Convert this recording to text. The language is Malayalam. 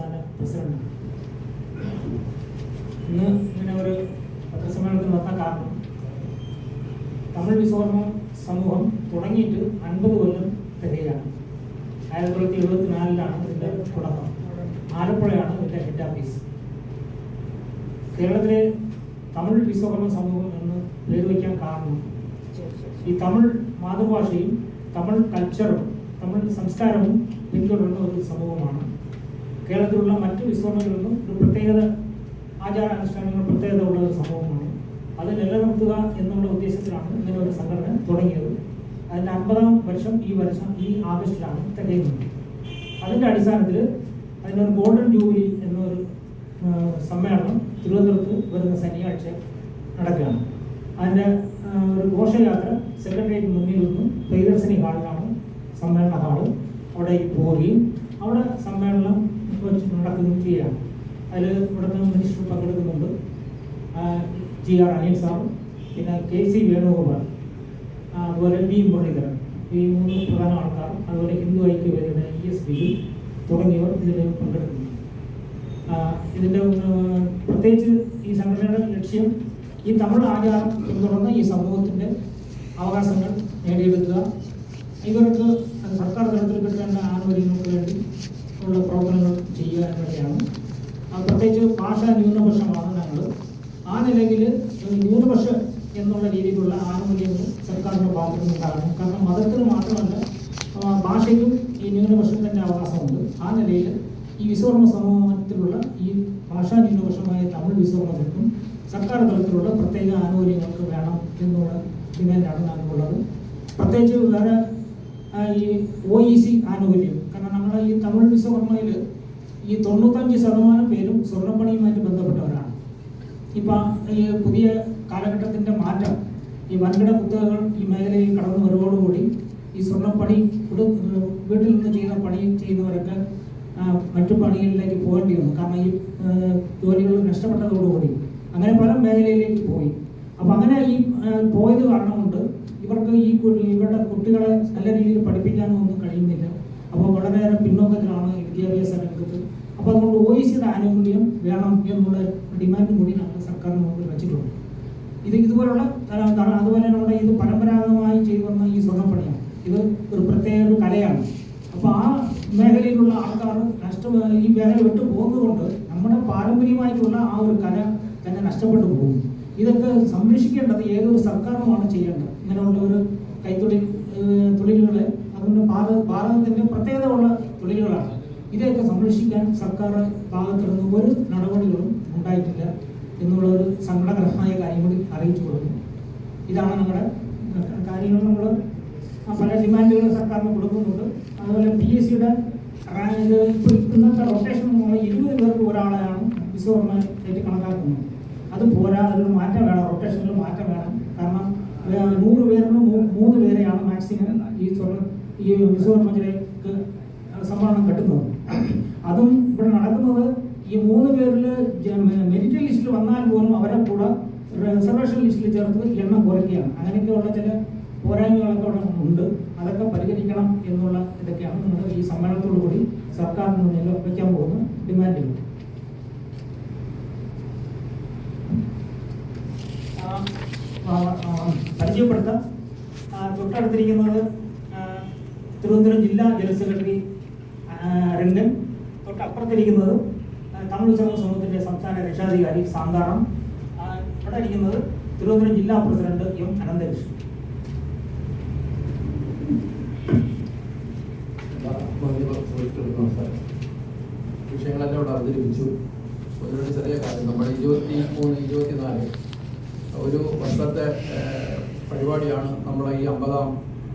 സംസ്ഥാന പ്രസിഡന്റ് ഇന്ന് ഇങ്ങനെ ഒരു പത്രസമ്മേളനത്തിൽ നടത്താൻ കാരണം തമിഴ് വിശ്വകർമ്മ സമൂഹം തുടങ്ങിയിട്ട് അൻപത് കൊല്ലം തികയാണ്. ആയിരത്തി തൊള്ളായിരത്തി എഴുപത്തിനാലിലാണ് ഇതിന്റെ തുടക്കം. ആലപ്പുഴയാണ് ഇതിന്റെ ഹെഡ് ഓഫീസ് കേരളത്തിലെ തമിഴ് വിശ്വകർമ്മ സമൂഹം എന്ന് പേര് വയ്ക്കാൻ കാരണം ഈ തമിഴ് മാതൃഭാഷയും തമിഴ് കൾച്ചറും തമിഴ് സംസ്കാരവും പിന്തുടരുന്ന ഒരു സമൂഹമാണ് കേരളത്തിലുള്ള മറ്റ് വിശ്രമങ്ങളിലൊന്നും ഒരു പ്രത്യേകത ആചാരാനുഷ്ഠാനങ്ങൾ പ്രത്യേകത ഉള്ള ഒരു സംഭവമാണ് അത് നിലനിർത്തുക എന്നുള്ള ഉദ്ദേശത്തിലാണ് ഇങ്ങനെ ഒരു സംഘടന തുടങ്ങിയത്. അതിന്റെ അൻപതാം വർഷം ഈ വർഷം ഈ ആഗസ്റ്റിലാണ് തികയുന്നത് അതിന്റെ അടിസ്ഥാനത്തിൽ അതിനൊരു ഗോൾഡൻ ജൂബിലി എന്നൊരു സമ്മേളനം തിരുവനന്തപുരത്ത് വരുന്ന ശനിയാഴ്ച നടക്കുകയാണ്. അതിന്റെ ഒരു ഘോഷയാത്ര സെക്രട്ടേറിയറ്റ് മുന്നിൽ നിന്നും പ്രിയദർശിനി ഹാളിലാണ് സമ്മേളന ഹാൾ അവിടേക്ക് പോവുകയും. അവിടെ സമ്മേളനം വെച്ച് നടക്കുകയും ചെയ്യുകയാണ് അതിൽ ഇവിടുത്തെ മിനിസ്റ്റർ പങ്കെടുക്കുന്നുണ്ട്. ജി ആർ അനിൽ സാറും പിന്നെ കെ സി വേണുഗോപാൽ അതുപോലെ വി മുരളീധരൻ. ഈ മൂന്ന് പ്രധാന ആൾക്കാർ അതുപോലെ ഹിന്ദു ഐക്യവേദിയുടെ ഇ എസ് ബി തുടങ്ങിയവർ ഇതിൽ പങ്കെടുക്കുന്നു ഇതിന്റെ പ്രത്യേകിച്ച് ഈ സംഘടനയുടെ ലക്ഷ്യം ഈ തമിഴ് ആചാരം പിന്തുടർന്ന് ഈ സമൂഹത്തിന്റെ അവകാശങ്ങൾ നേടിയെടുക്കുക. ഇവർക്ക് സർക്കാർ തലത്തിൽ കിട്ടേണ്ട ആനുകൂല്യങ്ങൾക്ക് വേണ്ടി ഉള്ള പ്രവർത്തനങ്ങൾ ചെയ്യുക എന്നൊക്കെയാണ് ആ, പ്രത്യേകിച്ച് ഭാഷ ന്യൂനപക്ഷമാണ് ഞങ്ങൾ ആ നിലയിൽ ന്യൂനപക്ഷ എന്നുള്ള രീതിയിലുള്ള ആനുകൂല്യങ്ങൾ സർക്കാരിന്റെ ഭാഗത്തു നിന്നുണ്ടാകണം കാരണം മതത്തിന് മാത്രമല്ല ഭാഷയ്ക്കും ഈ തന്നെ അവകാശമുണ്ട്. ആ നിലയിൽ ഈ വിശ്വർമ്മ സമൂഹത്തിലുള്ള ഈ ഭാഷാ ന്യൂനപക്ഷമായ തമിഴ് വിശ്വർമ്മത്തിനും സർക്കാർ തലത്തിലുള്ള പ്രത്യേക ആനുകൂല്യങ്ങൾക്ക് വേണം എന്നുള്ള ഡിമാൻഡാണ് ഞങ്ങൾക്കുള്ളത്. പ്രത്യേകിച്ച് വേറെ ഈ ഒ ഇ സി ആനുകൂല്യം. കാരണം നമ്മൾ ഈ തമിഴ് വിശ്വകർമ്മയിൽ ഈ തൊണ്ണൂറ്റഞ്ച് ശതമാനം പേരും സ്വർണപ്പണിയുമായിട്ട് ബന്ധപ്പെട്ടവരാണ്. ഇപ്പം ഈ പുതിയ കാലഘട്ടത്തിന്റെ മാറ്റം ഈ വൻകിട കുത്തകകൾ ഈ മേഖലയിൽ കടന്നു വരുവോടുകൂടി ഈ സ്വർണപ്പണി വീട്ടിൽ നിന്ന് ചെയ്യുന്ന പണി ചെയ്യുന്നവരൊക്കെ മറ്റു പണികളിലേക്ക് പോകേണ്ടി വന്നു. കാരണം ഈ ജോലികൾ നഷ്ടപ്പെട്ടതോടുകൂടി അങ്ങനെ പല മേഖലയിലേക്ക് പോയി. അപ്പം അങ്ങനെ ഈ പോയത് കാരണം കൊണ്ട് ഇവർക്ക് ഈ ഇവരുടെ കുട്ടികളെ നല്ല രീതിയിൽ പഠിപ്പിക്കാനും ഒന്നും കഴിയുന്നില്ല. അപ്പോൾ വളരെയേറെ പിന്നോക്കത്തിലാണ് വിദ്യാഭ്യാസ രംഗത്ത്. അപ്പോൾ അതുകൊണ്ട് ഒ ഇ സിയുടെ ആനുകൂല്യം വേണം എന്നുള്ള ഡിമാൻഡ് കൂടി നമ്മൾ സർക്കാരിന് മുമ്പിൽ വെച്ചിട്ടുണ്ട് ഇത് ഇതുപോലുള്ള അതുപോലെ നമ്മുടെ ഇത് പരമ്പരാഗതമായി ചെയ്തു വന്ന ഈ സ്വർണപ്പണിയാണ് ഇത് ഒരു പ്രത്യേക ഒരു കലയാണ്. അപ്പോൾ ആ മേഖലയിലുള്ള ആൾക്കാർ നഷ്ടം ഈ മേഖല വിട്ടു പോകുന്നത് കൊണ്ട് നമ്മുടെ പാരമ്പര്യമായിട്ടുള്ള ആ ഒരു കല തന്നെ നഷ്ടപ്പെട്ടു പോകും ഇതൊക്കെ സംരക്ഷിക്കേണ്ടത് ഏതൊരു സർക്കാരുമാണ് ചെയ്യേണ്ടത്? ഇങ്ങനെയുള്ള ഒരു കൈത്തൊഴിൽ ഭാരതത്തിന്റെ പ്രത്യേകത ഉള്ള തൊഴിലുകളാണ് ഇതൊക്കെ സംരക്ഷിക്കാൻ സർക്കാർ ഭാഗത്തു നിന്ന് ഒരു നടപടികളും ഉണ്ടായിട്ടില്ല എന്നുള്ള ഒരു സങ്കടകരമായ കാര്യം കൂടി അറിയിച്ചു കൊടുക്കുന്നു. ഇതാണ് നമ്മുടെ കാര്യങ്ങൾ നമ്മൾ പല ഡിമാൻഡുകൾ സർക്കാരിന് കൊടുക്കുന്നുണ്ട്. അതുപോലെ പി എസ് സിയുടെ റാങ്ക് ഇപ്പോൾ ഇന്നത്തെ റൊട്ടേഷൻ ഇരുപത് പേർക്ക് ഒരാളെയാണ് വിശ്വകർമ്മയായിട്ട് കണക്കാക്കുന്നത്. അത് പോരാ അതിന് മാറ്റം വേണം റൊട്ടേഷനിൽ മാറ്റം വേണം. കാരണം നൂറ് പേരിന് മൂന്ന് പേരെയാണ് മാക്സിമം ഈ സ്വർണ ഈ വിശ്വകർമ്മത്തിലേക്ക് സംവരണം കിട്ടുന്നത്. അതും ഇവിടെ നടക്കുന്നത് ഈ മൂന്ന് പേരിൽ മെരിറ്റ് ലിസ്റ്റിൽ വന്നാൽ പോലും അവരെ കൂടെ റിസർവേഷൻ ലിസ്റ്റിൽ ചേർത്ത് എണ്ണം കുറയ്ക്കുകയാണ്. അങ്ങനെയൊക്കെയുള്ള ചില പോരായ്മകളൊക്കെ അവിടെ ഉണ്ട്. അതൊക്കെ പരിഹരിക്കണം എന്നുള്ള ഇതൊക്കെയാണ് നമ്മൾ ഈ സമ്മേളനത്തോടു കൂടി സർക്കാരിന് മുന്നിൽ വയ്ക്കാൻ പോകുന്ന ഡിമാൻഡുകൾ. പരിചയപ്പെടുത്താം. തൊട്ടടുത്തിരിക്കുന്നത് തിരുവനന്തപുരം ജില്ലാ ജനറൽ സെക്രട്ടറി രംഗൻ തൊട്ടപ്പുറത്തിരിക്കുന്നത് തമിഴ് ഉത്സവ സമൂഹത്തിന്റെ സംസ്ഥാന രക്ഷാധികാരി സാന്താണം ഇവിടെ ഇരിക്കുന്നത് തിരുവനന്തപുരം ജില്ലാ പ്രസിഡന്റ് എം അനന്തകൃഷ്ണൻ വിഷയങ്ങളെല്ലാം ഇവിടെ അവതരിപ്പിച്ചു. ഒരു ചെറിയ കാര്യം നമ്മുടെ ഇരുപത്തി മൂന്ന് ഇരുപത്തിനാല് ഒരു വർഷത്തെ പരിപാടിയാണ് നമ്മളെ ഈ അമ്പതാം